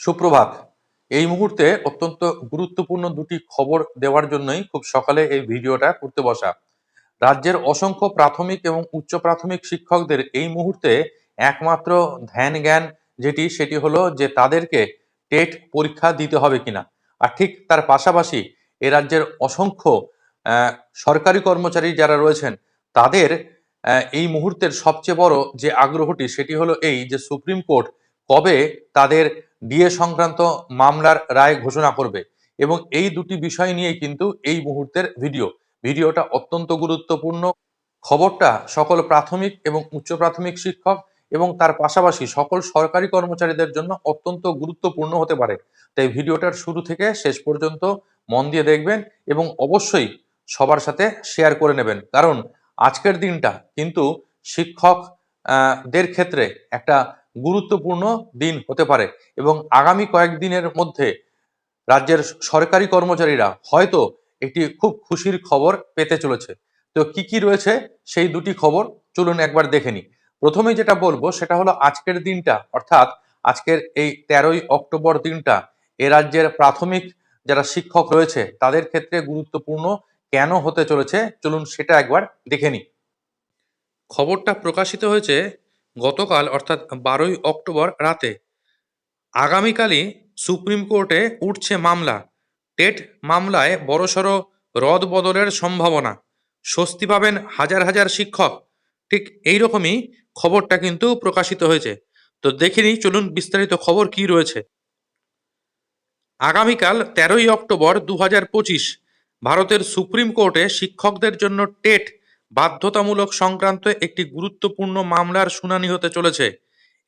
সুপ্রভাত। এই মুহূর্তে অত্যন্ত গুরুত্বপূর্ণ দুটি খবর দেওয়ার জন্যই খুব সকালে এই ভিডিওটা করতে বসা। রাজ্যের অসংখ্য প্রাথমিক এবং উচ্চ প্রাথমিক শিক্ষকদের এই মুহূর্তে একমাত্র ধ্যান জ্ঞান যেটি, সেটি হলো যে তাদেরকে টেট পরীক্ষা দিতে হবে কিনা। আর ঠিক তার পাশাপাশি এ রাজ্যের অসংখ্য সরকারি কর্মচারী যারা রয়েছেন, তাদের এই মুহূর্তের সবচেয়ে বড় যে আগ্রহটি, সেটি হলো এই যে সুপ্রিম কোর্ট কবে তাদের ডিএ সংক্রান্ত মামলার রায় ঘোষণা করবে এবং এই দুটি বিষয় নিয়ে কিন্তু এই মুহূর্তের ভিডিও। ভিডিওটা অত্যন্ত গুরুত্বপূর্ণ। খবরটা সকল প্রাথমিক এবং উচ্চ প্রাথমিক শিক্ষক এবং তার পাশাপাশি সকল সরকারি কর্মচারীদের জন্য অত্যন্ত গুরুত্বপূর্ণ হতে পারে। তাই ভিডিওটার শুরু থেকে শেষ পর্যন্ত মন দিয়ে দেখবেন এবং অবশ্যই সবার সাথে শেয়ার করে নেবেন। কারণ আজকের দিনটা কিন্তু শিক্ষক দের ক্ষেত্রে একটা গুরুত্বপূর্ণ দিন হতে পারে এবং আগামী কয়েকদিনের মধ্যে রাজ্যের সরকারি কর্মচারীরা হয়তো একটি খুব খুশির খবর পেতে চলেছে। তো কি কি রয়েছে সেই দুটি খবর চলুন একবার দেখে নিই। প্রথমেই যেটা বলব সেটা হলো আজকের দিনটা, অর্থাৎ আজকের এই তেরোই অক্টোবর দিনটা এ রাজ্যের প্রাথমিক যারা শিক্ষক রয়েছে তাদের ক্ষেত্রে গুরুত্বপূর্ণ কেন হতে চলেছে চলুন সেটা একবার দেখে নিই। খবরটা প্রকাশিত হয়েছে গতকাল, অর্থাৎ বারোই অক্টোবর রাতে, আগামীকালই সুপ্রিম কোর্টে উঠছে মামলা। টেট মামলায় বড়সড় রদ বদলের সম্ভাবনা। স্বস্তি পাবেন হাজার হাজার শিক্ষক। ঠিক এই রকমই খবরটা কিন্তু প্রকাশিত হয়েছে। তো দেখে নিই, চলুন বিস্তারিত খবর কি রয়েছে। আগামীকাল তেরোই অক্টোবর দু ভারতের সুপ্রিম কোর্টে শিক্ষকদের জন্য টেট বাধ্যতামূলক সংক্রান্ত একটি গুরুত্বপূর্ণ মামলার শুনানি হতে চলেছে।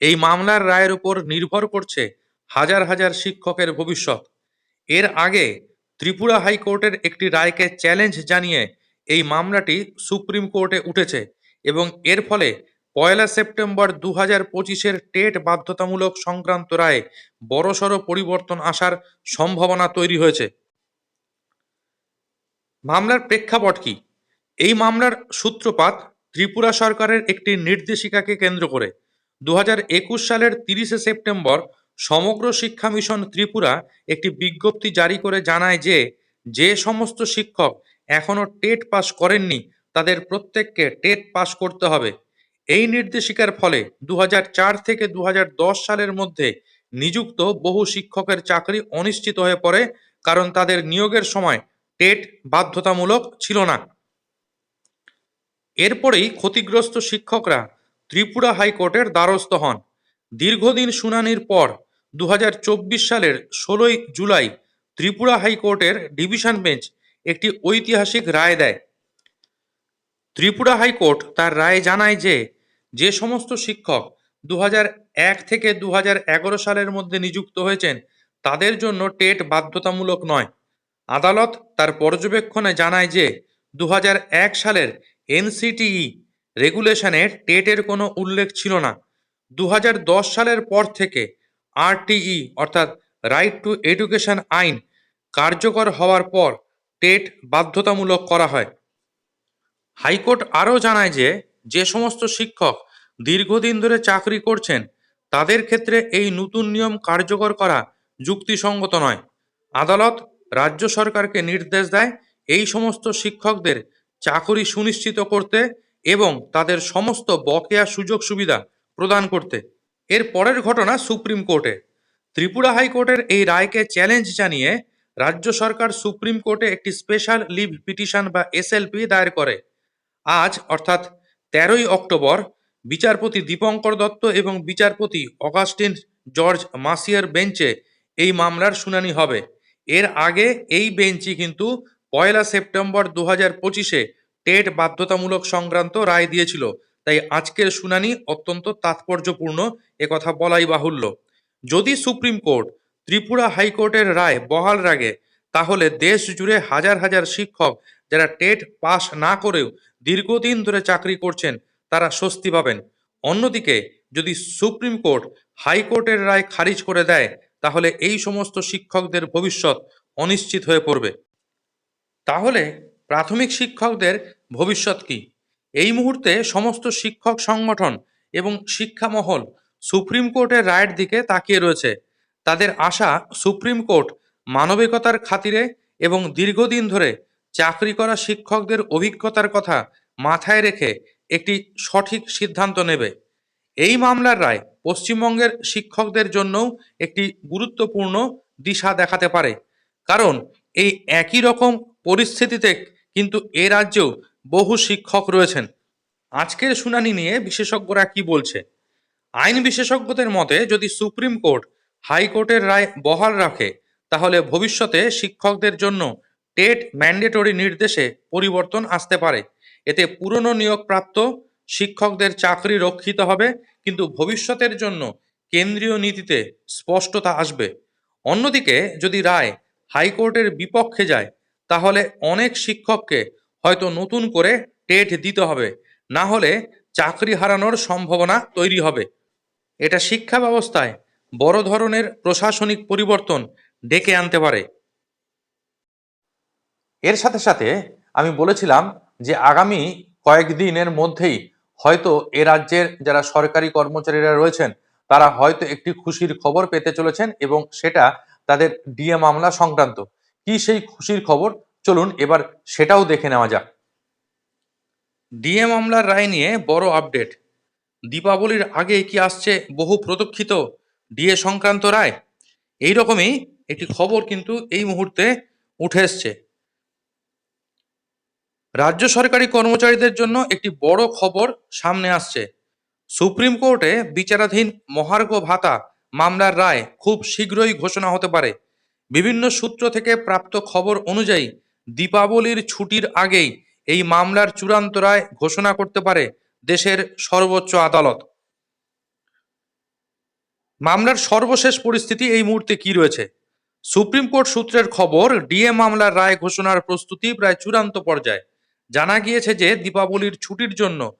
এই মামলার রায়ের উপর নির্ভর করছে হাজার হাজার শিক্ষকের ভবিষ্যৎ। এর আগে ত্রিপুরা হাইকোর্টের একটি রায়কে চ্যালেঞ্জ জানিয়ে এই মামলাটি সুপ্রিম কোর্টে উঠেছে এবং এর ফলে পয়লা সেপ্টেম্বর দু হাজার পঁচিশের টেট বাধ্যতামূলক সংক্রান্ত রায়ে বড়সড় পরিবর্তন আসার সম্ভাবনা তৈরি হয়েছে। মামলার প্রেক্ষাপট কি? এই মামলার সূত্রপাত ত্রিপুরা সরকারের একটি নির্দেশিকাকে কেন্দ্র করে। দু সালের তিরিশে সেপ্টেম্বর সমগ্র শিক্ষা মিশন ত্রিপুরা একটি বিজ্ঞপ্তি জারি করে জানায় যে যে সমস্ত শিক্ষক এখনও টেট পাস করেননি, তাদের প্রত্যেককে টেট পাস করতে হবে। এই নির্দেশিকার ফলে দু হাজার চার থেকে দু হাজার দশ সালের মধ্যে নিযুক্ত বহু শিক্ষকের চাকরি অনিশ্চিত হয়ে পড়ে, কারণ তাদের নিয়োগের সময় টেট বাধ্যতামূলক ছিল না। এরপরেই ক্ষতিগ্রস্ত শিক্ষকরা ত্রিপুরা হাইকোর্টের দ্বারস্থ হন। দীর্ঘদিন শুনানির পর দু হাজার চব্বিশ সালের ষোলোই জুলাই ত্রিপুরা হাইকোর্টের ডিভিশন বেঞ্চ একটি ঐতিহাসিক রায় দেয়। ত্রিপুরা হাইকোর্ট তার রায়ে জানায় যে যে সমস্ত শিক্ষক দু এক থেকে দু হাজার এগারো সালের মধ্যে নিযুক্ত হয়েছেন, তাদের জন্য টেট বাধ্যতামূলক নয়। আদালত তার পর্যবেক্ষণে জানায় যে দু সালের এনসিটিই রেগুলেশনে টেটের কোনো উল্লেখ ছিল না। দু হাজার দশ সালের পর থেকে আরটিই অর্থাৎ রাইট টু এডুকেশন আইন কার্যকর হওয়ার পর টেট বাধ্যতামূলক করা হয়। হাইকোর্ট আরও জানায় যে যে সমস্ত শিক্ষক দীর্ঘদিন ধরে চাকরি করছেন, তাদের ক্ষেত্রে এই নতুন নিয়ম কার্যকর করা যুক্তিসঙ্গত নয়। আদালত রাজ্য সরকারকে নির্দেশ দেয়, এই সমস্ত শিক্ষকদের চাকরি সুনিশ্চিত করতে এবং তাদের সমস্ত বকেয়া সুযোগ সুবিধা প্রদান করতে। এর পরের ঘটনা সুপ্রিম কোর্টে। ত্রিপুরা হাইকোর্টের এই রায়কে চ্যালেঞ্জ জানিয়ে রাজ্য সরকার সুপ্রিম কোর্টে একটি স্পেশাল লিভ পিটিশন বা এসএলপি দায়ের করে। আজ, অর্থাৎ তেরোই অক্টোবর, বিচারপতি দীপঙ্কর দত্ত এবং বিচারপতি অগাস্টিন জর্জ মাসিয়ার বেঞ্চে এই মামলার শুনানি হবে। এর আগে এই বেঞ্চই কিন্তু পয়লা সেপ্টেম্বর দু হাজার পঁচিশে টেট বাধ্যতামূলক সংক্রান্ত রায় দিয়েছিল। তাই আজকের শুনানি অত্যন্ত তাৎপর্যপূর্ণ একথা বলাই বাহুল্য। যদি সুপ্রিম কোর্ট ত্রিপুরা হাইকোর্টের রায় বহাল রাখে, তাহলে দেশ জুড়ে হাজার হাজার শিক্ষক যারা টেট পাস না করেও দীর্ঘদিন ধরে চাকরি করছেন, তারা স্বস্তি পাবেন। অন্যদিকে, যদি সুপ্রিম কোর্ট হাইকোর্টের রায় খারিজ করে দেয়, তাহলে এই সমস্ত শিক্ষকদের ভবিষ্যৎ অনিশ্চিত হয়ে পড়বে। তাহলে প্রাথমিক শিক্ষকদের ভবিষ্যৎ কি? এই মুহূর্তে সমস্ত শিক্ষক সংগঠন এবং শিক্ষা মহল সুপ্রিম কোর্টের রায়ের দিকে তাকিয়ে রয়েছে। তাদের আশা সুপ্রিম কোর্ট মানবিকতার খাতিরে এবং দীর্ঘদিন ধরে চাকরি করা শিক্ষকদের অভিজ্ঞতার কথা মাথায় রেখে একটি সঠিক সিদ্ধান্ত নেবে। এই মামলার রায় পশ্চিমবঙ্গের শিক্ষকদের জন্যও একটি গুরুত্বপূর্ণ দিশা দেখাতে পারে। কারণ এই একই রকম পরিস্থিতিতে কিন্তু এ রাজ্যেও বহু শিক্ষক রয়েছেন। আজকের শুনানি নিয়ে বিশেষজ্ঞরা কি বলছে? আইন বিশেষজ্ঞদের মতে যদি সুপ্রিম কোর্ট হাইকোর্টের রায় বহাল রাখে, তাহলে ভবিষ্যতে শিক্ষকদের জন্য টেট ম্যান্ডেটরি নির্দেশে পরিবর্তন আসতে পারে। এতে পুরনো নিয়োগপ্রাপ্ত শিক্ষকদের চাকরি রক্ষিত হবে, কিন্তু ভবিষ্যতের জন্য কেন্দ্রীয় নীতিতে স্পষ্টতা আসবে। অন্যদিকে যদি রায় হাইকোর্টের বিপক্ষে যায়, তাহলে অনেক শিক্ষককে হয়তো নতুন করে টেট দিতে হবে। না হলে চাকরি হারানোর সম্ভাবনা তৈরি হবে। এটা শিক্ষা ব্যবস্থায় বড় ধরনের প্রশাসনিক পরিবর্তন ডেকে আনতে পারে। এর সাথে সাথে আমি বলেছিলাম যে আগামী কয়েকদিনের মধ্যেই হয়তো এ রাজ্যের যারা সরকারি কর্মচারীরা রয়েছেন, তারা হয়তো একটি খুশির খবর পেতে চলেছেন এবং সেটা তাদের ডিএ মামলা সংক্রান্ত। কি সেই খুশির খবর? চলুন এবার সেটাও দেখে নেওয়া যাক। ডিএ মামলার রায় নিয়ে বড় আপডেট। দীপাবলির আগে কি আসছে বহু প্রতীক্ষিত ডিএ সংক্রান্ত রায়? এই রকমই একটি খবর কিন্তু এই মুহূর্তে উঠে এসছে। রাজ্য সরকারি কর্মচারীদের জন্য একটি বড় খবর সামনে আসছে। সুপ্রিম কোর্টে বিচারাধীন মহার্ঘ ভাতা মামলার রায় খুব শীঘ্রই ঘোষণা হতে পারে। বিভিন্ন সূত্র থেকে প্রাপ্ত খবর অনুযায়ী, দীপাবলির ছুটির আগেই এই মামলার চূড়ান্ত রায় ঘোষণা করতে পারে দেশের সর্বোচ্চ আদালত। মামলার সর্বশেষ পরিস্থিতি এই মুহূর্তে কি রয়েছে? সুপ্রিম কোর্ট সূত্রের খবর, ডিএ মামলার রায় ঘোষণার প্রস্তুতি প্রায় চূড়ান্ত পর্যায়ে। জানা গিয়েছে যে, দীপাবলির ছুটির জন্য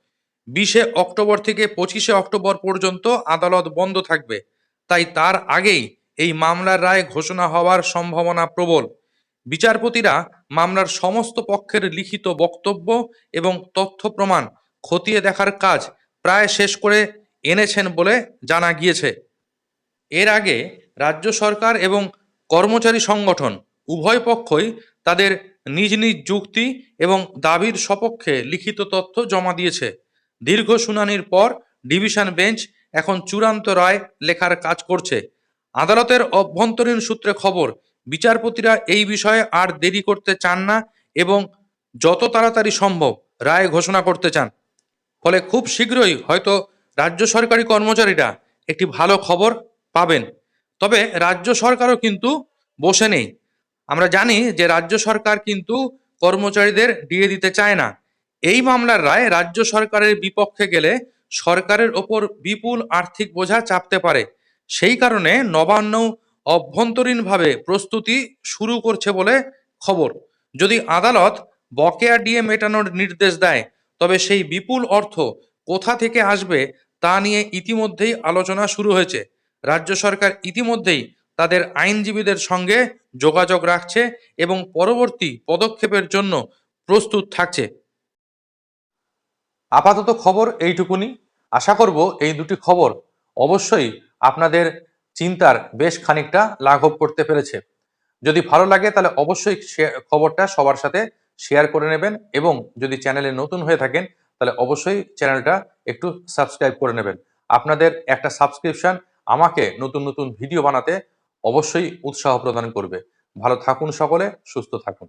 বিশে অক্টোবর থেকে পঁচিশে অক্টোবর পর্যন্ত আদালত বন্ধ থাকবে। তাই তার আগেই এই মামলার রায় ঘোষণা হওয়ার সম্ভাবনা প্রবল। বিচারপতিরা মামলার সমস্ত পক্ষের লিখিত বক্তব্য এবং তথ্য প্রমাণ খতিয়ে দেখার কাজ প্রায় শেষ করে এনেছেন বলে জানা গিয়েছে। এর আগে রাজ্য সরকার এবং কর্মচারী সংগঠন উভয় পক্ষই তাদের নিজ নিজ যুক্তি এবং দাবির সপক্ষে লিখিত তথ্য জমা দিয়েছে। দীর্ঘ শুনানির পর ডিভিশন বেঞ্চ এখন চূড়ান্ত রায় লেখার কাজ করছে। আদালতের অভ্যন্তরীণ সূত্রে খবর, বিচারপতিরা এই বিষয়ে আর দেরি করতে চান না এবং যত তাড়াতাড়ি সম্ভব রায় ঘোষণা করতে চান। ফলে খুব শীঘ্রই হয়তো রাজ্য সরকারি কর্মচারীরা একটি ভালো খবর পাবেন। তবে রাজ্য সরকারও কিন্তু বসে নেই। আমরা জানি যে রাজ্য সরকার কিন্তু কর্মচারীদের দিয়ে দিতে চায় না। এই মামলার রায় রাজ্য সরকারের বিপক্ষে গেলে সরকারের ওপর বিপুল আর্থিক বোঝা চাপতে পারে। সেই কারণে নবান্ন অভ্যন্তরীণভাবে প্রস্তুতি শুরু করছে বলে খবর। যদি আদালত বকেয়া ডিএ মেটানোর নির্দেশ দেয়, তবে সেই বিপুল অর্থ কোথা থেকে আসবে তা নিয়ে ইতিমধ্যেই আলোচনা শুরু হয়েছে। রাজ্য সরকার ইতিমধ্যেই তাদের আইনজীবীদের সঙ্গে যোগাযোগ রাখছে এবং পরবর্তী পদক্ষেপের জন্য প্রস্তুত থাকছে। আপাতত খবর এইটুকুনি। আশা করব এই দুটি খবর অবশ্যই আপনাদের চিন্তার বেশ খানিকটা লাঘব করতে পেরেছে। যদি ভালো লাগে তাহলে অবশ্যই খবরটা সবার সাথে শেয়ার করে নেবেন এবং যদি চ্যানেলে নতুন হয়ে থাকেন তাহলে অবশ্যই চ্যানেলটা একটু সাবস্ক্রাইব করে নেবেন। আপনাদের একটা সাবস্ক্রিপশন আমাকে নতুন নতুন ভিডিও বানাতে অবশ্যই উৎসাহ প্রদান করবে। ভালো থাকুন সকলে, সুস্থ থাকুন।